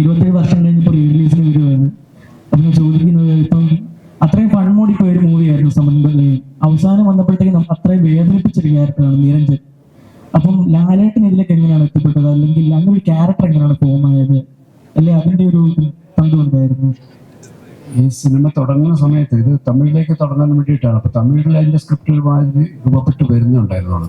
ഇരുപത്തേഴ് വർഷം കഴിഞ്ഞപ്പോൾ റീ റിലീസിന് വരുവാണ്. അപ്പം ചോദിക്കുന്നത് ഇപ്പം അത്രയും പഴമോടി പോയ ഒരു മൂവിയായിരുന്നു സമന്വയം അവസാനം വന്നപ്പോഴത്തേക്ക് നമ്മൾ അത്രയും വേദനിപ്പിച്ചൊരു ക്യാരക്ടറാണ് നിരഞ്ജൻ. അപ്പം ലാലേട്ടൻ ഇതിലേക്ക് എങ്ങനെയാണ് എത്തിപ്പെട്ടത്? അല്ലെങ്കിൽ അങ്ങനെ ഒരു ക്യാരക്ടർ എങ്ങനെയാണ് ഫോം ആയത്? അല്ലെ? അതിന്റെ ഒരു പങ്കുണ്ടായിരുന്നു. ഈ സിനിമ തുടങ്ങുന്ന സമയത്ത് ഇത് തമിഴിലേക്ക് തുടങ്ങാൻ വേണ്ടിയിട്ടാണ്. അപ്പൊ തമിഴിൽ അതിന്റെ സ്ക്രിപ്റ്റ് മാതിരി രൂപപ്പെട്ട് വരുന്നുണ്ടായിരുന്നുള്ളൂ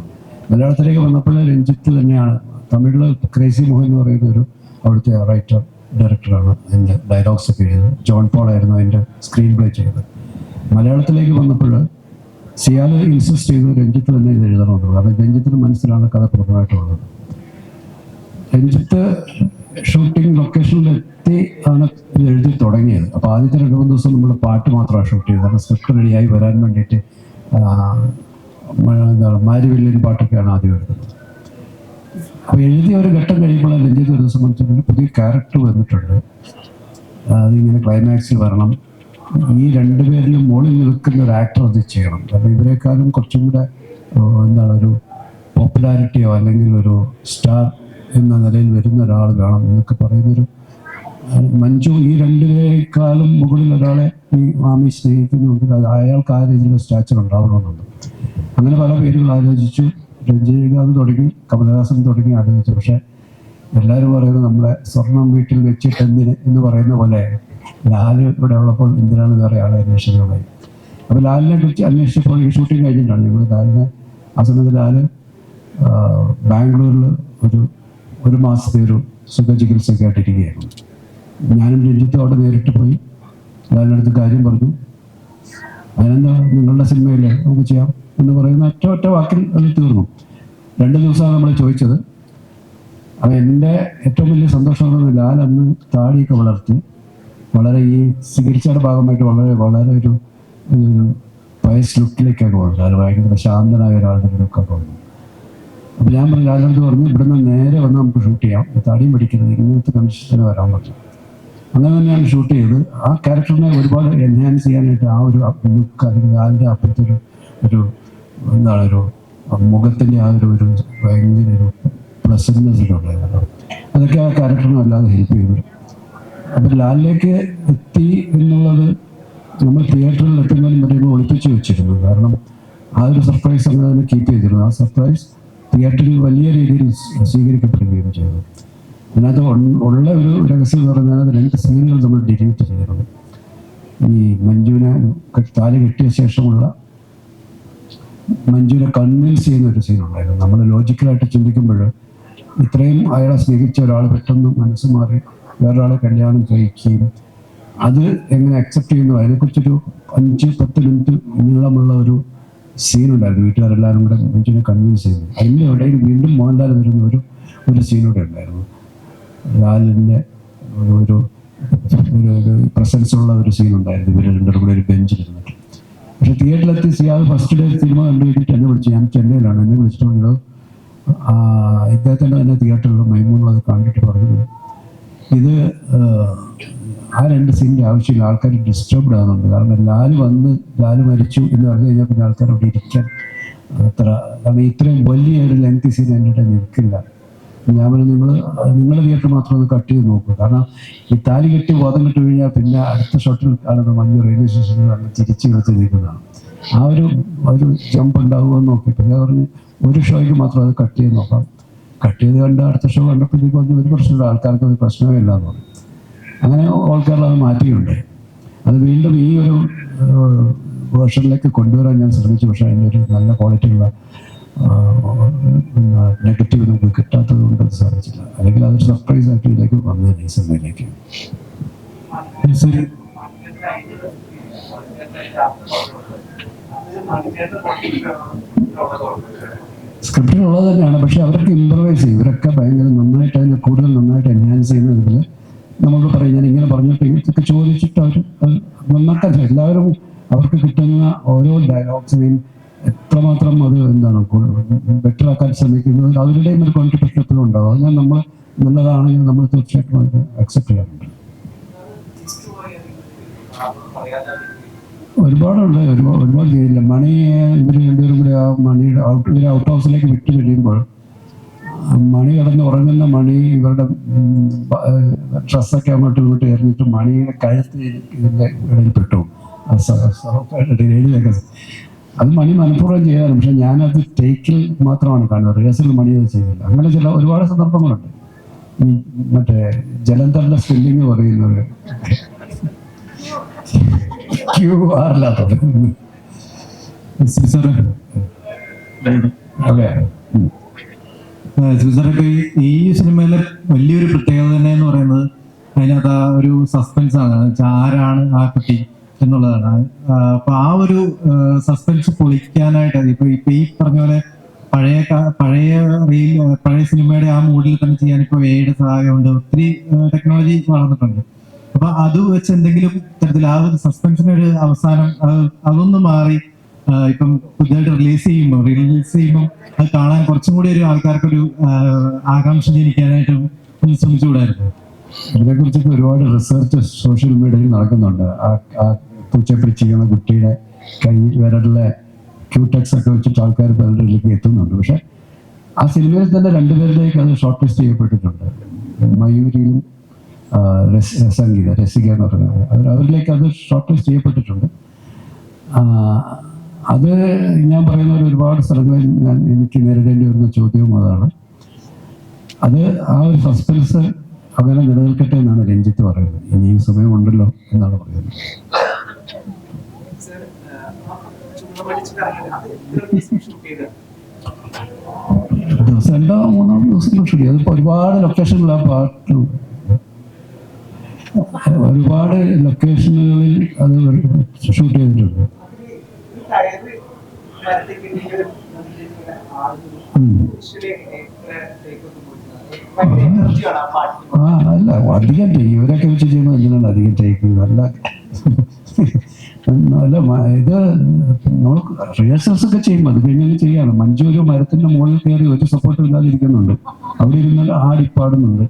മലയാളത്തിലേക്ക് വന്നപ്പോൾ രഞ്ജിത്ത് തന്നെയാണ് തമിഴിൽ ക്രേസി മോഹൻ എന്ന് പറയുന്ന ഒരു അവിടുത്തെ റൈറ്റർ ഡയറക്ടറാണ് അതിന്റെ ഡയലോഗ്സ് ഒക്കെ എഴുതിയത്. ജോൺ പോൾ ആയിരുന്നു അതിന്റെ സ്ക്രീൻ പ്ലേ ചെയ്തത്. മലയാളത്തിലേക്ക് വന്നപ്പോൾ സിയാല ഇൻസിസ്റ്റ് ചെയ്ത് രഞ്ജിത്ത് തന്നെ ഇത് എഴുതണമെന്ന് കാരണം രഞ്ജിത്തിന് മനസ്സിലാണ് കഥ പ്രധാനമായിട്ടുള്ളത് രഞ്ജിത്ത് ഷൂട്ടിംഗ് ലൊക്കേഷനിൽ എത്തി ആണ് എഴുതി തുടങ്ങിയത്. അപ്പോൾ ആദ്യത്തെ രണ്ട് മൂന്ന് ദിവസം നമ്മൾ പാട്ട് മാത്രമാണ് ഷൂട്ട് ചെയ്തത്. കാരണം സ്ക്രിപ്റ്റ് റെഡിയായി വരാൻ വേണ്ടിയിട്ട് എന്താണ് മാരിവില്ലിൻ പാട്ടൊക്കെയാണ് ആദ്യം എടുത്തത് അപ്പോൾ എഴുതിയ ഒരു ഘട്ടം കഴിയുമ്പോൾ രഞ്ജിത്ത് ഒരു ഒരു പുതിയ ക്യാരക്ടർ വന്നിട്ടുണ്ട്. അതിങ്ങനെ ക്ലൈമാക്സിൽ വരണം. ഈ രണ്ടുപേരിലും മുകളിൽ നിൽക്കുന്ന ഒരു ആക്ടർ അത് ചെയ്യണം. കാരണം ഇവരെക്കാളും കുറച്ചും കൂടെ എന്താണ് ഒരു പോപ്പുലാരിറ്റിയോ അല്ലെങ്കിൽ ഒരു സ്റ്റാർ എന്ന നിലയിൽ വരുന്ന ഒരാൾ വേണം എന്നൊക്കെ പറയുന്നൊരു മഞ്ജു ഈ രണ്ടുപേരെക്കാളും മുകളിൽ ഒരാളെ ഈ മാമി സ്നേഹിക്കുന്നുണ്ടെങ്കിൽ അത് അയാൾക്ക് ആ രീതിയിലുള്ള സ്റ്റാച്ചർ ഉണ്ടാവണമെന്നുണ്ട്. അങ്ങനെ പല പേരുകൾ ആലോചിച്ചു. രഞ്ജയകാന്ത് തുടങ്ങി കമലഹാസൻ തുടങ്ങി ആലോചിച്ചു പക്ഷെ എല്ലാവരും പറയുന്നത് നമ്മളെ സ്വർണം വീട്ടിൽ വെച്ചിട്ട് എന്തിന് എന്ന് പറയുന്ന പോലെ ലാൽ ഇവിടെ ഉള്ളപ്പോൾ എന്തിനാണ് വേറെ ആളെ അന്വേഷിക്കുന്നത് അപ്പോൾ ലാലിനെ കുറിച്ച് അന്വേഷിച്ചപ്പോൾ ഈ ഷൂട്ടിംഗ് കഴിഞ്ഞിട്ടാണ് ഞങ്ങൾ ലാലിനെ ആ സമയത്ത് ലാൽ ബാംഗ്ലൂരിൽ ഒരു ഒരു മാസത്തെ ഒരു സുഖ ചികിത്സയ്ക്കായിട്ടിരിക്കുകയായിരുന്നു ഞാനും രഞ്ജിത്തും അവിടെ നേരിട്ട് പോയി ലാലിന്റെ അടുത്ത് കാര്യം പറഞ്ഞു. അതിനെന്താ നിങ്ങളുടെ സിനിമയിലെ നമുക്ക് ചെയ്യാം എന്ന് പറയുന്ന ഒറ്റ ഒറ്റ വാക്കിൽ അത് തീർന്നു. രണ്ട് ദിവസമാണ് നമ്മൾ ചോദിച്ചത്. അപ്പം എന്റെ ഏറ്റവും വലിയ സന്തോഷമാണ് ലാൽ അന്ന് താടിയൊക്കെ വളർത്തി വളരെ ഈ ചികിത്സയുടെ ഭാഗമായിട്ട് വളരെ വളരെ ഒരു ഒരു വയസ്സ് ലുക്കിലേക്കൊക്കെ വന്നു ലാൽ ഭയങ്കര ശാന്തനായ ഒരാളുടെ ലുക്കൊക്കെ വന്നു അപ്പം ഞാൻ പറഞ്ഞു ലാലെന്ന് പറഞ്ഞു ഇവിടുന്ന് നേരെ വന്ന് നമുക്ക് ഷൂട്ട് ചെയ്യാം. താടിയും പിടിക്കരുത് ഇങ്ങനത്തെ കണ്ടീഷന് വരാൻ പറ്റും അങ്ങനെ തന്നെയാണ് ഷൂട്ട് ചെയ്തത്. ആ ക്യാരക്ടറിനെ ഒരുപാട് എൻഹാൻസ് ചെയ്യാനായിട്ട് ആ ഒരു ലുക്ക് അല്ലെങ്കിൽ ലാലിന്റെ അപ്പുറത്തെ ഒരു ഒരു എന്താണ് ഒരു മുഖത്തിന്റെ ആ ഒരു ഒരു ഭയങ്കര ഒരു പ്ലസൻനെസ് ഉണ്ടായിരുന്നു. അതൊക്കെ ആ ക്യാരക്ടറിനെ വല്ലാതെ ഹെൽപ്പ് ചെയ്തു. അപ്പം ലാലിലേക്ക് എത്തി എന്നുള്ളത് നമ്മൾ തിയേറ്ററിൽ എത്തുന്നതിന് പറയുമ്പോൾ ഒളിപ്പിച്ച് വെച്ചിരുന്നു. കാരണം ആ ഒരു സർപ്രൈസ് അങ്ങനെ തന്നെ കീപ്പ് ചെയ്തിരുന്നു. ആ സർപ്രൈസ് തിയേറ്ററിൽ വലിയ രീതിയിൽ സ്വീ- സ്വീകരിക്കപ്പെടുകയും ചെയ്തു. അതിനകത്ത് ഉള്ള ഒരു രഹസ്യം എന്ന് പറഞ്ഞാൽ അത് രണ്ട് സീനുകൾ നമ്മൾ ഡിലീറ്റ് ചെയ്തിരുന്നു ഈ മഞ്ജുവിനെ താലി കെട്ടിയ ശേഷമുള്ള മഞ്ജുവിനെ കൺവിൻസ് ചെയ്യുന്ന ഒരു സീൻ ഉണ്ടായിരുന്നു. നമ്മൾ ലോജിക്കലായിട്ട് ചിന്തിക്കുമ്പോൾ ഇത്രയും അയാളെ സ്നേഹിച്ച ഒരാൾ പെട്ടെന്ന് മനസ്സ് മാറി വേറൊരാളെ കല്യാണം കഴിക്കുകയും അത് എങ്ങനെ അക്സെപ്റ്റ് ചെയ്യുന്നു? അതിനെക്കുറിച്ചൊരു അഞ്ച് പത്ത് മിനിറ്റ് നീളമുള്ള ഒരു സീൻ ഉണ്ടായിരുന്നു. വീട്ടുകാരെല്ലാവരും കൂടെ മഞ്ജുവിനെ കൺവിൻസ് ചെയ്യുന്നു. അതിന്റെ ഇടയിൽ വീണ്ടും മോഹൻലാൽ വരുന്ന ഒരു ഒരു സീനൂടെ ഉണ്ടായിരുന്നു. ലാലിന്റെ ഒരു ഒരു ഒരു പ്രസൻസ് ഉള്ള ഒരു സീൻ ഉണ്ടായിരുന്നു. ഇവർ രണ്ടുപേരും കൂടെ ഒരു ബെഞ്ചിലിരുന്നിട്ട് പക്ഷെ തിയേറ്ററിലെത്തി സിയാദ് ഫസ്റ്റ് ഡേ സിനിമ കണ്ടു കഴിഞ്ഞിട്ട് എന്നെ വിളിച്ചു. ഞാൻ ചെന്നൈയിലാണ്. എന്നെ വിളിച്ചിട്ട് ഇദ്ദേഹത്തിന്റെ തന്നെ തിയേറ്ററിൽ മൈമൂണത് കണ്ടിട്ട് പറഞ്ഞത് ഇത് ആ, രണ്ട് സീനിന്റെ ആവശ്യമില്ല. ആൾക്കാർ ഡിസ്റ്റർബ്ഡ് ആകുന്നുണ്ട് കാരണം ലാൽ വന്ന് ലാൽ മരിച്ചു എന്ന് പറഞ്ഞു കഴിഞ്ഞാൽ പിന്നെ ആൾക്കാർ അവിടെ ഇരിക്കാൻ അത്ര കാരണം ഇത്രയും വലിയ ഒരു ലെങ്ത് സീൻ എന്റെ നിൽക്കില്ല ഞാൻ പറഞ്ഞു നിങ്ങൾ നിങ്ങളുടെ തിയേറ്റർ മാത്രം ഒന്ന് കട്ട് ചെയ്ത് നോക്കും. കാരണം ഈ താലി കെട്ടി ബോധം കിട്ടി കഴിഞ്ഞാൽ പിന്നെ അടുത്ത ഷോട്ടിൽ കാണുന്ന മഞ്ഞ് റെയിൽവേ സ്റ്റേഷനിൽ കണ്ട് തിരിച്ച് ഇങ്ങോട്ട് നിൽക്കുന്നതാണ് ആ ഒരു ഒരു ജമ്പ് ഉണ്ടാവുമോ എന്ന് നോക്കിയിട്ട് ഞാൻ പറഞ്ഞു ഒരു ഷോയ്ക്ക് മാത്രം അത് കട്ട് ചെയ്ത് നോക്കാം. കട്ട് ചെയ്ത് കണ്ട് അടുത്ത ഷോ കണ്ടപ്പോഴത്തേക്ക് ഒന്നും ഒരു പ്രശ്നമില്ല. ആൾക്കാർക്ക് ഒരു പ്രശ്നമേ ഇല്ല എന്ന് പറഞ്ഞു. അങ്ങനെ ആൾക്കാരിൽ അത് മാറ്റിയുണ്ട് അത് വീണ്ടും ഈ ഒരു വേർഷനിലേക്ക് കൊണ്ടുവരാൻ ഞാൻ ശ്രമിച്ചു. പക്ഷേ അതിന്റെ ഒരു നല്ല ക്വാളിറ്റിയുള്ള നെഗറ്റീവ് നമുക്ക് കിട്ടാത്തത് കൊണ്ട് അത് സാധിച്ചില്ല. അല്ലെങ്കിൽ അതൊരു സർപ്രൈസ് ആയിട്ട് ഇതിലേക്ക് വന്നത് ഈ സിനിമയിലേക്ക്. ശരി സ്ക്രിപ്റ്റിലുള്ളത് തന്നെയാണ്. പക്ഷെ അവർക്ക് ഇമ്പ്രവൈസ് ചെയ്യും. ഇവരൊക്കെ ഭയങ്കര നന്നായിട്ട് അതിനെ കൂടുതൽ നന്നായിട്ട് എൻഹാൻസ് ചെയ്യുന്നതിൽ നമ്മളോട് പറയും. ഞാൻ ഇങ്ങനെ പറഞ്ഞിട്ട് ഇതൊക്കെ ചോദിച്ചിട്ട് അവർ നന്നാക്കാൻ എല്ലാവരും അവർക്ക് കിട്ടുന്ന ഓരോ ഡയലോഗ്സിനെയും എത്രമാത്രം അത് എന്താണ് ബെറ്റർ ആക്കാൻ ശ്രമിക്കുന്നത്? അവരുടെയും ഒരു കോൺട്രിബ്യൂഷൻ എപ്പോഴും ഉണ്ടാവും. അതിനാൽ നമ്മൾ നല്ലതാണെങ്കിൽ നമ്മൾ തീർച്ചയായിട്ടും അത് അക്സെപ്റ്റ് ചെയ്യാറുണ്ട് ഒരുപാടുണ്ട്. ഒരുപാട് ഒരുപാട് ചെയ്യില്ല മണി ഇവർ രണ്ടുപേരും കൂടി ആ മണിയുടെ ഔട്ട് ഇവർ ഔട്ട് ഹൗസിലേക്ക് വിട്ടു കഴിയുമ്പോൾ മണി കിടന്ന് ഉറങ്ങുന്ന മണി ഇവരുടെ ഡ്രസ്സൊക്കെ അങ്ങോട്ട് ഇങ്ങോട്ട് എറിഞ്ഞിട്ട് മണിയുടെ കഴുത്ത് ഇതിന്റെ ഇടയിൽ പെട്ടു. ആ സ- സ- എഴുതിയൊക്കെ അത് മണി മനഃപൂർവം ചെയ്യാറ് പക്ഷെ ഞാനത് ടേക്കിൽ മാത്രമാണ് കാണുന്നത്. റിഹേഴ്സൽ മണി അത് ചെയ്യില്ല. അങ്ങനെ ചില ഒരുപാട് സന്ദർഭങ്ങളുണ്ട്. ഈ മറ്റേ ജലന്ധറിന്റെ സ്പെല്ലിങ് പറയുന്നത്. ക്യൂ ആറില്ലാത്തത് സാറേ അതെ. സാറൊക്കെ ഈ സിനിമയിലെ വലിയൊരു പ്രത്യേകത തന്നെ എന്ന് പറയുന്നത് അതിനകത്ത് ആ ഒരു സസ്പെൻസ് ആണ്. ആരാണ് ആ കുട്ടി? എന്നുള്ളതാണ്. അപ്പൊ ആ ഒരു സസ്പെൻസ് പൊളിക്കാനായിട്ട് ഇപ്പൊ ഇപ്പൊ ഈ പറഞ്ഞ പോലെ പഴയ പഴയ റീൽ പഴയ സിനിമയുടെ ആ മൂഡിൽ തന്നെ ചെയ്യാൻ ഇപ്പൊ വേയുടെ സഹായമുണ്ട്. ഒത്തിരി ടെക്നോളജി വളർന്നിട്ടുണ്ട്. അപ്പൊ അത് വെച്ച് എന്തെങ്കിലും തരത്തിൽ ആ ഒരു സസ്പെൻഷന് ഒരു അവസാനം അത് അതൊന്ന് മാറി ഇപ്പം പുതിയതായിട്ട് റിലീസ് ചെയ്യുമ്പോൾ റിലീസ് ചെയ്യുമ്പോൾ അത് കാണാൻ കുറച്ചും കൂടി ഒരു ആൾക്കാർക്ക് ഒരു ആകാംക്ഷ ജനിക്കാനായിട്ട് ശ്രമിച്ചുകൂടായിരുന്നു. ഇതിനെക്കുറിച്ചൊക്കെ ഒരുപാട് റിസർച്ച് സോഷ്യൽ മീഡിയയിൽ നടക്കുന്നുണ്ട്. ആ ആ പൂച്ചപ്പിടിച്ചിരിക്കുന്ന കുട്ടിയുടെ കൈ വിരലിലെ ക്യൂടെക്സ് ഒക്കെ വെച്ചിട്ട് ആൾക്കാർ പലരിലേക്ക് എത്തുന്നുണ്ട്. പക്ഷെ ആ സിനിമയിൽ തന്നെ രണ്ടുപേരിലേക്ക് അത് ഷോർട്ട് ലിസ്റ്റ് ചെയ്യപ്പെട്ടിട്ടുണ്ട് മയൂരിയും സംഗീത രസിക എന്ന് പറയുന്നത്. അവർ അവരിലേക്ക് അത് ഷോർട്ട് ലിസ്റ്റ് ചെയ്യപ്പെട്ടിട്ടുണ്ട് അത് ഞാൻ പറയുന്ന ഒരുപാട് സ്ഥലങ്ങളിൽ ഞാൻ എനിക്ക് നേരിടേണ്ടി വരുന്ന ചോദ്യവും അതാണ്. അത് ആ ഒരു സസ്പെൻസ് അങ്ങനെ നിലനിൽക്കട്ടെ എന്നാണ് രഞ്ജിത്ത് പറയുന്നത്. ഇനിയും സമയമുണ്ടല്ലോ എന്നാണ് പറയുന്നത്. രണ്ടോ മൂന്നോ ദിവസം ഷൂട്ട് ചെയ്തു ഒരുപാട് ലൊക്കേഷനിൽ ആ പാട്ടുണ്ട് ഒരുപാട് ലൊക്കേഷനുകളിൽ അത് ഷൂട്ട് ചെയ്തിട്ടുണ്ട്. ഉം. ആ അല്ല അധികം ടേക്ക് ഇവരൊക്കെ വെച്ച് ചെയ്യുമ്പോൾ എന്തിനാണ് അധികം ടേക്ക് നല്ല അല്ല മ- ഇത് നമ്മൾ റിഹേഴ്സൽസ് ഒക്കെ ചെയ്യുമ്പോൾ അത് കഴിഞ്ഞാൽ ചെയ്യാണ്. മഞ്ജു ഒരു മരത്തിന്റെ മുകളിൽ കയറി ഒരു സപ്പോർട്ട് ഇല്ലാതിരിക്കുന്നുണ്ട്. അവിടെ ഇരുന്നാൽ ആടിപ്പാടുന്നുണ്ട്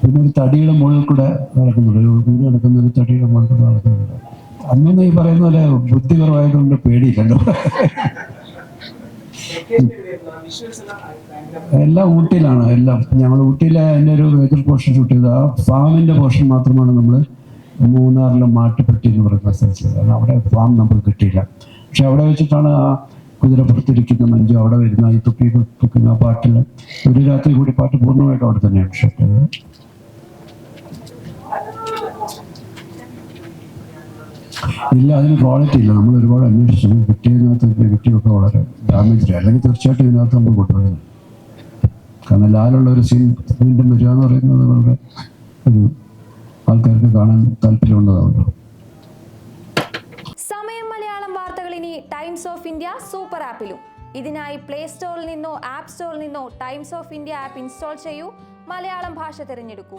പിന്നെ ഒരു തടിയുടെ മുകളിൽ കൂടെ നടക്കുന്നുണ്ട്. ഒരു വീട് നടക്കുന്ന ഒരു തടിയുടെ മുകളിൽ കൂടെ നടക്കുന്നുണ്ട്. അന്നൊന്നും ഈ പറയുന്ന പോലെ ബുദ്ധി കുറവായതുകൊണ്ട് പേടിയില്ലല്ലോ. എല്ലാം ഊട്ടിയിലാണ് എല്ലാം. ഞങ്ങൾ ഊട്ടിയിലെ എന്റെ ഒരു മേജർ പോർഷൻ ഷൂട്ട് ചെയ്തത്. ആ ഫാമിന്റെ പോർഷൻ മാത്രമാണ് നമ്മൾ മൂന്നാറിലെ മാട്ടുപ്പെട്ടി എന്ന് പറയുന്ന സ്ഥലത്ത് കാരണം അവിടെ ഫാം നമുക്ക് കിട്ടിയില്ല. പക്ഷെ അവിടെ വെച്ചിട്ടാണ് ആ കുതിരപ്പുറത്തിരിക്കുന്ന മഞ്ജു അവിടെ വരുന്ന ഈ തുപ്പി തുപ്പിക്കുന്ന പാട്ടിൽ ഒരു രാത്രി കൂടി പാട്ട് പൂർണമായിട്ട് അവിടെ തന്നെയാണ് ഷൂട്ട് ചെയ്തത്. ഇല്ല അതിന് ക്വാളിറ്റി ഇല്ല. നമ്മൾ ഒരുപാട് അന്വേഷിച്ചു. കിട്ടിയതിനകത്ത് നെഗറ്റീവൊക്കെ വളരെ ഡാമേജ് അല്ലെങ്കിൽ തീർച്ചയായിട്ടും ഇതിനകത്ത് നമ്മൾ കൊണ്ടുപോയത് കാരണം ലാലുള്ള ഒരു സീൻ വീണ്ടും വരിക എന്ന് പറയുന്നത് വളരെ ഒരു ആൾക്കാർക്ക് കാണാൻ താല്പര്യമുള്ളതാണല്ലോ. സമയം മലയാളം വാർത്തകൾ ഇനി ടൈംസ് ഓഫ് ഇന്ത്യ സൂപ്പർ ആപ്പിലും ഇതിനായി പ്ലേ സ്റ്റോറിൽ നിന്നോ ആപ്പ് സ്റ്റോറിൽ നിന്നോ Times of India app install ചെയ്യൂ. മലയാളം ഭാഷ തിരഞ്ഞെടുക്കൂ.